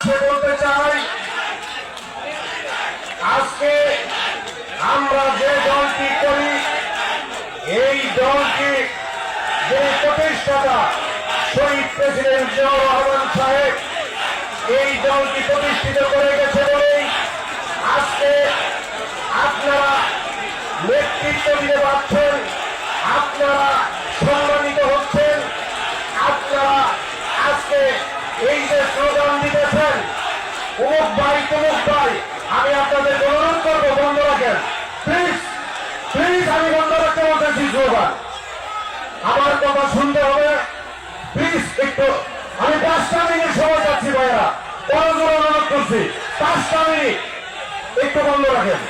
বলতে চাই, আজকে আমরা যে দলটি করি, এই দলটি যে প্রতিষ্ঠাতা, শহীদ প্রেসিডেন্ট জিয়াউর রহমান সাহেব, এই দলটি প্রতিষ্ঠিত করে গেছে বলেই আজকে আপনারা নেতৃত্ব দিতে পারছেন, আপনারা সম্মানিত হচ্ছেন আপনারা আজকে এই যে স্লোগান দিতেছেন অমুক ভাই, তমুক ভাই, আমি আপনাদের অনুরোধ করব, বন্ধ রাখেন। প্লিজ প্লিজ আমি বন্ধ রাখতে বলতেছি স্লোগান আমার কথা শুনতে হবে। প্লিজ একটু, আমি পাঁচটা মিনিট সময় চাচ্ছি ভাইয়া পরজোর অনুরোধ করছি, পাঁচটা মিনিট, একটু বন্ধ রাখেন।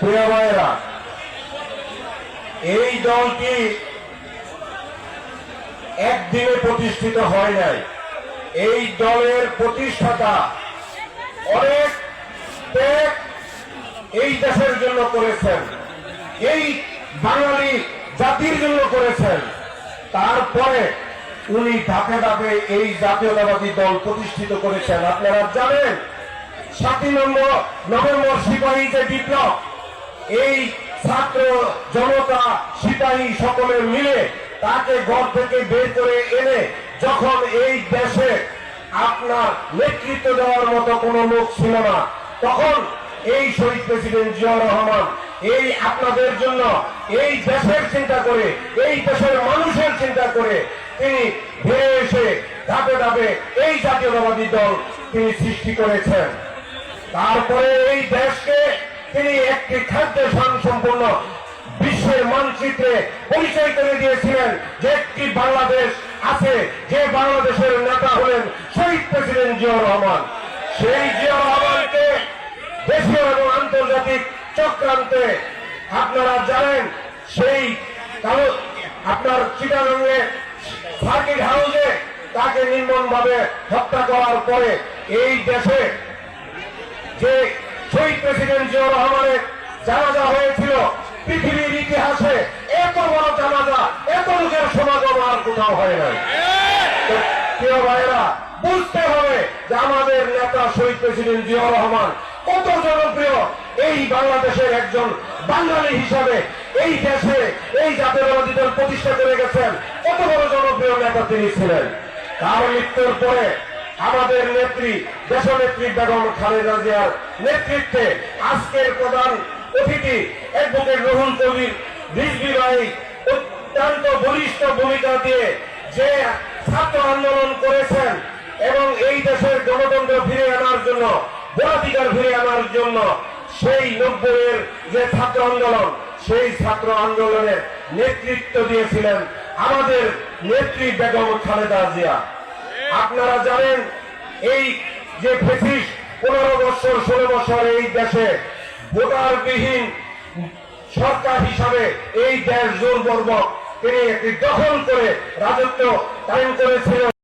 প্রিয় ভাইয়েরা, এই দলটি একদিনে প্রতিষ্ঠিত হয় নাই। এই দলের প্রতিষ্ঠাতা অনেক ত্যাগ এই দেশের জন্য করেছেন। এই বাঙালি জাতির জন্য করেছেন। তারপরে উনি ধাপে ধাপে এই জাতীয়তাবাদী দল প্রতিষ্ঠিত করেছেন। আপনারা জানেন, সাতই নম্বর, নভেম্বর সিপাহী যে বিপ্লব, এই ছাত্র জনতা, সিপাহী সকলে মিলে তাকে ঘর থেকে বের করে এনে যখন এই দেশে আপনার নেতৃত্ব দেওয়ার মতো কোনো লোক ছিল না, তখন এই শহীদ প্রেসিডেন্ট জিয়া রহমান এই আপনাদের জন্য এই দেশের চিন্তা করে, এই দেশের মানুষের চিন্তা করে তিনি ফিরে এসে ধাপে ধাপে এই জাতীয়তাবাদী দল তিনি সৃষ্টি করেছেন। তারপরে এই দেশকে তিনি একটি খাদ্য সম্পূর্ণ বিশ্বের মানচিত্রে পরিচয় করে দিয়েছিলেন যে একটি বাংলাদেশ আছে, যে বাংলাদেশের নেতা হলেন শহীদ প্রেসিডেন্ট জিয়াউর রহমান। সেই জিয়াউর রহমানকে দেশীয় এবং আন্তর্জাতিক চক্রান্তে আপনারা জানেন, সেই আপনার চিটারঙ্গে সার্কিট হাউসে তাকে নির্মম ভাবে হত্যা করার পরে এই দেশে যে শহীদ প্রেসিডেন্ট জিয়া রহমানের জানাজা হয়েছিল, পৃথিবীর কোথাও হয় নাই। প্রিয় ভাইয়েরা, বুঝতে হবে যে আমাদের নেতা শহীদ প্রেসিডেন্ট জিয়া রহমান কত জনপ্রিয়। এই বাংলাদেশের একজন বাঙালি হিসাবে এই দেশে এই জাতীয়তাবাদী দল প্রতিষ্ঠা করে গেছেন। কত বড় জনপ্রিয় নেতা তিনি ছিলেন। তার মৃত্যুর পরে আমাদের নেত্রী, দেশনেত্রী বেগম খালেদা জিয়ার নেতৃত্বে আজকের প্রধান অতিথি, অ্যাডভোকেট রহুল কবির, রিজভি ভাই অত্যন্ত বলিষ্ঠ ভূমিকা দিয়ে যে ছাত্র আন্দোলন করেছেন এবং এই দেশের গণতন্ত্র ফিরে আনার জন্য, ভোটাধিকার ফিরে আনার জন্য সেই নব্বইয়ের যে ছাত্র আন্দোলন, সেই ছাত্র আন্দোলনের নেতৃত্ব দিয়েছিলেন আমাদের নেত্রী বেগম খালেদা জিয়া। আপনারা জানেন, এই যে ফেসিস পনেরো বছর, ষোলো বছর এই দেশে ভোটারবিহীন সরকার হিসাবে এই দেশ জোরপূর্বক তিনি একটি দখল করে রাজত্ব কায়েম করেছিল